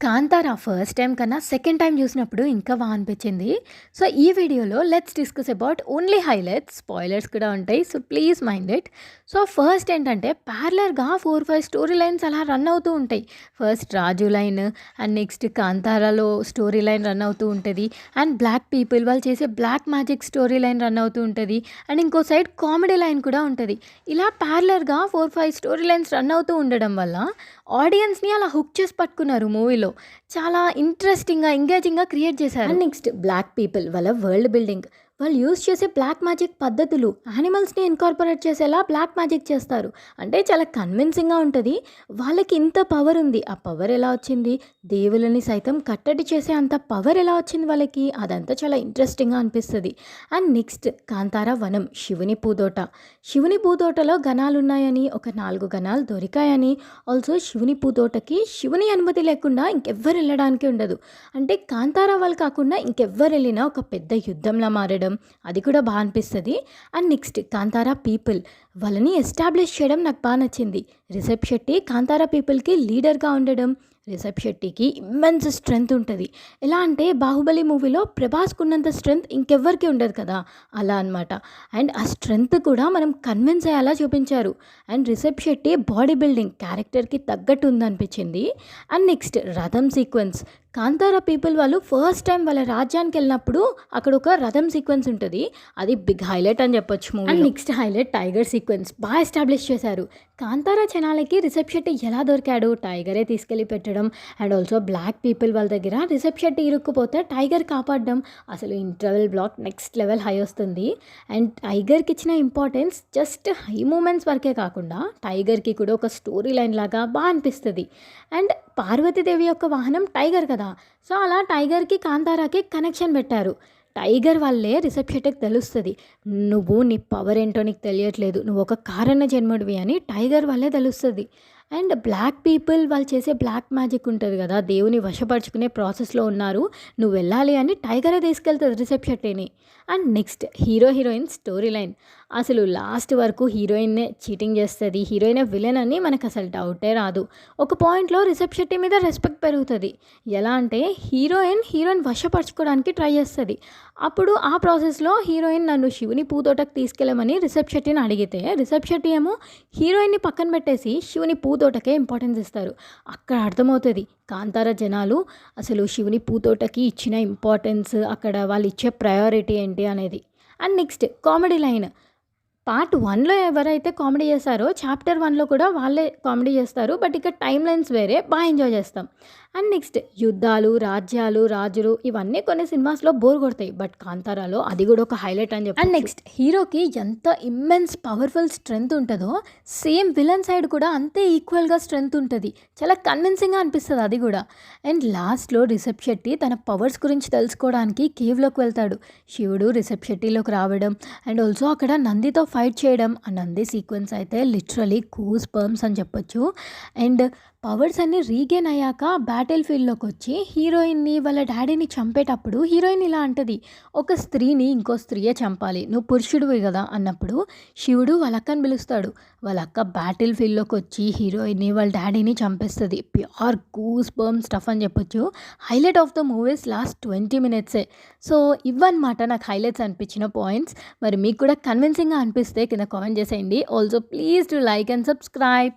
Kantara first time కన్నా second time చూసినప్పుడు ఇంకా బాగా అనిపించింది. సో ఈ వీడియోలో let's discuss about only highlights spoilers కూడా ఉంటాయి so please mind it so first ఏంటంటే ప్యారలర్గా ఫోర్ ఫైవ్ స్టోరీ లైన్స్ అలా రన్ అవుతూ ఉంటాయి. First Raju line and next కాంతారాలో story line run అవుతూ ఉంటుంది. అండ్ బ్లాక్ పీపుల్ వాళ్ళు చేసే black magic story line run అవుతూ ఉంటుంది. అండ్ ఇంకో సైడ్ కామెడీ లైన్ కూడా ఉంటుంది. ఇలా ప్యారలర్గా four five story lines run అవుతూ ఉండడం వల్ల ఆడియన్స్ని అలా హుక్ చేసి పట్టుకున్నారు మూవీలో. చాలా ఇంట్రెస్టింగ్గా ఎంగేజింగ్గా క్రియేట్ చేశారు. నెక్స్ట్ బ్లాక్ పీపుల్ వాళ్ళ వరల్డ్ బిల్డింగ్ వాళ్ళు యూస్ చేసే బ్లాక్ మ్యాజిక్ పద్ధతులు యానిమల్స్ని ఇన్కార్పొరేట్ చేసేలా బ్లాక్ మ్యాజిక్ చేస్తారు. అంటే చాలా కన్విన్సింగ్గా ఉంటుంది. వాళ్ళకి ఇంత పవర్ ఉంది. ఆ పవర్ ఎలా వచ్చింది? దేవులని సైతం కట్టడి చేసే అంత పవర్ ఎలా వచ్చింది వాళ్ళకి? అదంతా చాలా ఇంట్రెస్టింగ్గా అనిపిస్తుంది. అండ్ నెక్స్ట్ కాంతార వనం శివుని పూదోట. శివుని పూదోటలో గణాలు ఉన్నాయని ఒక నాలుగు గణాలు దొరికాయని. ఆల్సో శివుని పూతోటకి శివుని అనుమతి లేకుండా ఇంకెవ్వరు వెళ్ళడానికి ఉండదు. అంటే కాంతారా వాళ్ళు కాకుండా ఇంకెవ్వరు వెళ్ళినా ఒక పెద్ద యుద్ధంలా మారడం అది కూడా బాగా అనిపిస్తుంది. అండ్ నెక్స్ట్ కాంతారా పీపుల్ వాళ్ళని ఎస్టాబ్లిష్ చేయడం నాకు బాగా నచ్చింది. రిషబ్ శెట్టి కాంతారా పీపుల్కి లీడర్గా ఉండడం రిషబ్ శెట్టికి ఇమ్మెన్స్ స్ట్రెంగ్త్ ఉంటుంది. ఎలా అంటే బాహుబలి మూవీలో ప్రభాస్కు ఉన్నంత స్ట్రెంగ్త్ ఇంకెవ్వరికి ఉండదు కదా? అలా అనమాట అండ్ ఆ స్ట్రెంగ్త్ కూడా మనం కన్విన్స్ అయ్యేలా చూపించారు. And Rishab Shetty body building క్యారెక్టర్కి తగ్గట్టు ఉందనిపించింది. అండ్ నెక్స్ట్ రథం సీక్వెన్స్ కాంతారా పీపుల్ వాళ్ళు ఫస్ట్ టైం వాళ్ళ రాజ్యానికి వెళ్ళినప్పుడు అక్కడ ఒక రథం సీక్వెన్స్ ఉంటుంది. అది బిగ్ హైలైట్ అని చెప్పొచ్చు movie and next highlight tiger sequence బాగా ఎస్టాబ్లిష్ చేశారు. కాంతారా జనాలకి రిషబ్ ఎలా దొరికాడు? టైగరే తీసుకెళ్ళి పెట్టాడు అండ్ ఆల్సో బ్లాక్ పీపుల్ వాళ్ళ దగ్గర రిసెప్షన్ ఇరుక్కుపోతే టైగర్ కాపాడడం అసలు interval block next level high వస్తుంది. అండ్ టైగర్కి ఇచ్చిన ఇంపార్టెన్స్ జస్ట్ హై మూమెంట్స్ వరకే కాకుండా టైగర్కి కూడా ఒక స్టోరీ లైన్ లాగా బాగా అనిపిస్తుంది. అండ్ పార్వతీదేవి యొక్క వాహనం టైగర్ కదా సో అలా టైగర్కి కాంతారాకి కనెక్షన్ పెట్టారు. టైగర్ వల్లే రిసెప్షన్కి తెలుస్తుంది. నువ్వు నీ పవర్ ఏంటో నీకు తెలియట్లేదు. నువ్వు ఒక కారణ జన్ముడివి అని టైగర్ వల్లే తెలుస్తుంది. అండ్ బ్లాక్ పీపుల్ వాళ్ళు చేసే బ్లాక్ మ్యాజిక్ ఉంటుంది కదా దేవుని వశపరుచుకునే ప్రాసెస్లో ఉన్నారు. నువ్వు వెళ్ళాలి అని టైగరే తీసుకెళ్తుంది రిసెప్షన్ శెట్టిని and next hero heroine story line. అసలు లాస్ట్ వరకు హీరోయిన్నే చీటింగ్ చేస్తుంది. హీరోయిన్ విలన్ అని మనకు అసలు డౌటే రాదు. ఒక పాయింట్లో రిసెప్ శెట్టి మీద రెస్పెక్ట్ పెరుగుతుంది. ఎలా అంటే హీరోయిన్ హీరోయిన్ వశపరచుకోవడానికి ట్రై చేస్తుంది. అప్పుడు ఆ ప్రాసెస్లో హీరోయిన్ నన్ను శివుని పూతోటకు తీసుకెళ్ళమని రిషబ్ శెట్టిని అడిగితే రిషబ్ శెట్టి ఏమో హీరోయిన్ని పక్కన పెట్టేసి శివుని పూతోటకే ఇంపార్టెన్స్ ఇస్తారు. అక్కడ అర్థమవుతుంది. కాంతార జనాలు అసలు శివుని పూతోటకి ఇచ్చిన ఇంపార్టెన్స్ అక్కడ వాళ్ళు ఇచ్చే ప్రయారిటీ ఏంటి అనేది. And next comedy line. Part వన్లో ఎవరైతే కామెడీ చేస్తారో చాప్టర్ వన్లో కూడా వాళ్ళే కామెడీ చేస్తారు. బట్ ఇక్కడ టైం లైన్స్ వేరే బాగా ఎంజాయ్ చేస్తాం. అండ్ నెక్స్ట్ యుద్ధాలు రాజ్యాలు రాజులు ఇవన్నీ కొన్ని సినిమాస్లో బోర్ కొడతాయి. బట్ కాంతారాలో అది కూడా ఒక హైలైట్ అని చెప్పి అండ్ నెక్స్ట్ హీరోకి ఎంత ఇమ్మెన్స్ పవర్ఫుల్ స్ట్రెంగ్త్ ఉంటుందో సేమ్ విలన్ సైడ్ కూడా అంతే ఈక్వల్గా స్ట్రెంగ్త్ ఉంటుంది. చాలా కన్విన్సింగ్గా అనిపిస్తుంది అది కూడా. అండ్ లాస్ట్లో రిషబ్ శెట్టి తన పవర్స్ గురించి తెలుసుకోవడానికి కేవ్లోకి వెళ్తాడు. శివుడు రిషబ్ శెట్టిలోకి రావడం అండ్ ఆల్సో అక్కడ నందితో ఫైట్ చేయడం ఆ సీక్వెన్స్ అయితే లిటరలీ కూస్ పర్మ్స్ అని చెప్పొచ్చు. అండ్ పవర్స్ అన్నీ రీగెయిన్ అయ్యాక బ్యాటిల్ ఫీల్డ్లోకి వచ్చి హీరోయిన్ని వాళ్ళ డాడీని చంపేటప్పుడు హీరోయిన్ ఇలా అంటది ఒక స్త్రీని ఇంకో స్త్రీయే చంపాలి నువ్వు పురుషుడివి కదా అన్నప్పుడు శివుడు వాళ్ళ అక్కని పిలుస్తాడు. వాళ్ళ అక్క బ్యాటిల్ ఫీల్డ్లోకి వచ్చి హీరోయిన్ని వాళ్ళ డాడీని చంపేస్తుంది. ప్యూర్ కూస్ బర్మ్ స్టఫ్ అని చెప్పొచ్చు. Highlight of the movies last twenty మినిట్సే. So ఇవన్నమాట నాకు హైలైట్స్ అనిపించిన పాయింట్స్. మరి మీకు కూడా కన్విన్సింగ్గా అనిపిస్తే కింద కామెంట్ చేసేయండి. Also please to like and subscribe